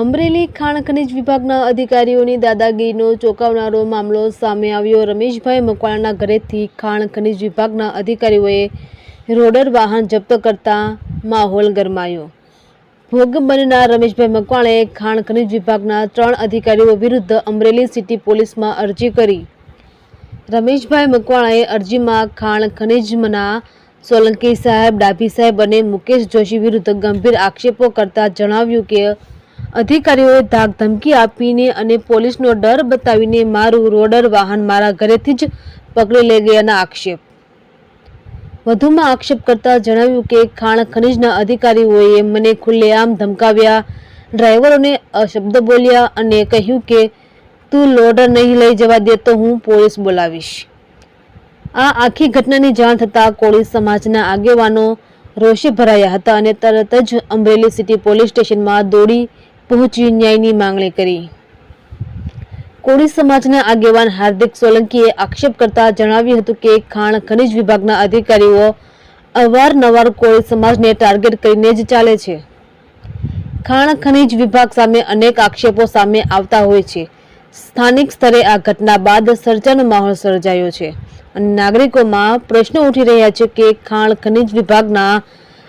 અમરેલી ખાણ ખનિજ વિભાગના અધિકારીઓની દાદાગીરીનો ચોંકાવનારો મામલો સામે આવ્યો. રમેશભાઈ મકવાણાના ઘરેથી ખાણ ખનિજ વિભાગના અધિકારીઓએ રોડર વાહન જપ્ત કરતા માહોલ ગરમાયો. ભોગ બનનાર રમેશભાઈ મકવાણે ખાણ ખનિજ વિભાગના ત્રણ અધિકારીઓ વિરુદ્ધ અમરેલી સિટી પોલીસમાં અરજી કરી. રમેશભાઈ મકવાણાએ અરજીમાં ખાણ ખનિજમના સોલંકી સાહેબ, ડાભી સાહેબ અને મુકેશ જોશી વિરુદ્ધ ગંભીર આક્ષેપો કરતા જણાવ્યું કે અધિકારીઓએ ધાક ધમકી આપીને અને પોલીસનો ડર બતાવીને મારું રોડર વાહન મારા ઘરેથી જ પકડી લઈ ગયાના આક્ષેપ. વધુમાં આક્ષેપ કરતા જણાવ્યું કે ખાણ ખનિજના અધિકારીઓએ મને ખુલ્લેઆમ ધમકાવ્યા, ડ્રાઈવરોને અશબ્દ બોલ્યા અને કહ્યું કે, તું લોડર નહીં લઈ જવા દે તો હું પોલીસ બોલાવીશ. આ આખી ઘટનાની જાણ થતાં કોળી સમાજના આગેવાનો રોષે ભરાયા હતા અને તરત જ અમરેલી સિટી પોલીસ સ્ટેશનમાં દોડી પહોંચી ન્યાયની માંગણી કરી. કોળી સમાજના આગેવાન હાર્દિક સોલંકીએ આક્ષેપ કરતા જણાવ્યું હતું કે ખાણ ખનિજ વિભાગના અધિકારીઓ અવારનવાર કોળી સમાજને ટાર્ગેટ કરીને જ ચાલે છે. ખાણ ખનિજ વિભાગ સામે અનેક આક્ષેપો સામે આવતા હોય છે. સ્થાનિક સ્તરે આ ઘટના બાદ સર્જાનો માહોલ સર્જાયો છે અને નાગરિકોમાં પ્રશ્નો ઉઠી રહ્યા છે કે ખાણ ખનિજ વિભાગના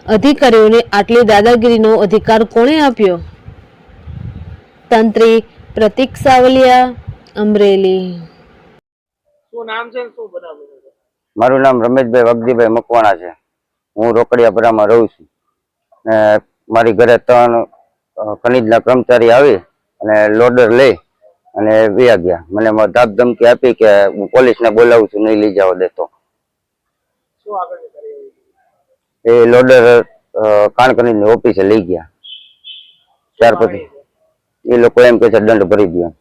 અધિકારીઓને આટલી દાદાગીરીનો અધિકાર કોણે આપ્યો? તંત્રી પ્રતિક સાવલિયા અમરેલી. શું નામ છે શું બનાવ્યું મારું નામ રમેશભાઈ વગજીભાઈ મકવાણા છે. હું રોકડિયાપરામાં રહું છું. ને મારી ઘરે ત્રણ ખનીજના કર્મચારી આવી અને લોડર લઈ અને વ્યા ગયા. મને મ- ધાક ધમકી આપી કે હું પોલીસને બોલાવું છું નહીં લઈ જાવ દેતો. શું આગળ એ લોડર કાણકની ઓફિસે લઈ ગયા. ત્યાર પછી એ લોકો એમ કે છે, દંડ ભરી દો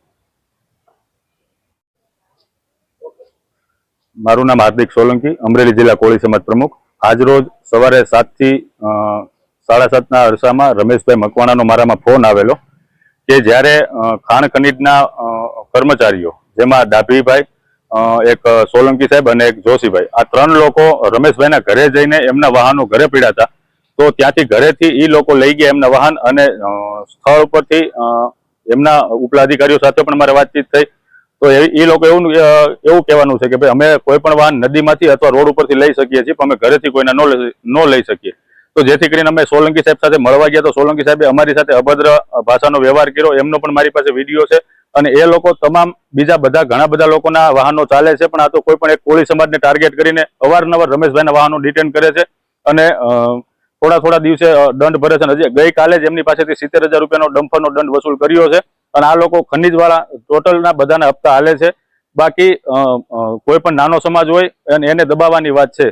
મારું નામ હાર્દિક સોલંકી, અમરેલી જિલ્લા કોળી સમાજ પ્રમુખ. આજરોજ સવારે સાતથી થી સાડા સાતના અરસામાં રમેશભાઈ મકવાણાનો મારામાં ફોન આવેલો કે જ્યારે ખાણ ખનીજના કર્મચારીઓ, જેમાં ડાભીભાઈ એક સોલંકી સાહેબ અને એક જોશીભાઈ, આ ત્રણ લોકો રમેશભાઈના ઘરે જઈને એમના વાહનો ઘરે પીડાતા તો ત્યાંથી ઘરેથી એ લોકો લઈ ગયા એમના વાહન અને સ્થળ ઉપરથી એમના ઉપલા અધિકારીઓ સાથે પણ મારે વાતચીત થઈ. તો એ લોકો એવું એવું કહેવાનું છે કે ભાઈ, અમે કોઈ પણ વાહન નદીમાંથી અથવા રોડ ઉપરથી લઈ શકીએ છીએ, પણ અમે ઘરેથી કોઈના ન લઈ શકીએ. તો જેથી કરીને અમે સોલંકી સાહેબ સાથે મળવા ગયા તો સોલંકી સાહેબે અમારી સાથે અભદ્ર ભાષાનો વ્યવહાર કર્યો. એમનો પણ મારી પાસે વીડિયો છે. અને એ લોકો તમામ, બીજા બધા, ઘણા બધા લોકોના વાહનો ચાલે છે, પણ આ તો કોઈ પણ એક કોળી સમાજને ટાર્ગેટ કરીને અવારનવાર રમેશભાઈના વાહનો ડિટેન કરે છે. અને થોડા થોડા દિવસે દંડ ભરે છે હજી ગઈકાલે જ એમની પાસેથી સિત્તેર હજાર રૂપિયાનો ડમ્ફરનો દંડ વસૂલ કર્યો છે અને આ લોકો ખનીજવાળા ટોટલના બધાના હપ્તા હાલે છે. બાકી કોઈ પણ નાનો સમાજ હોય અને એને દબાવવાની વાત છે.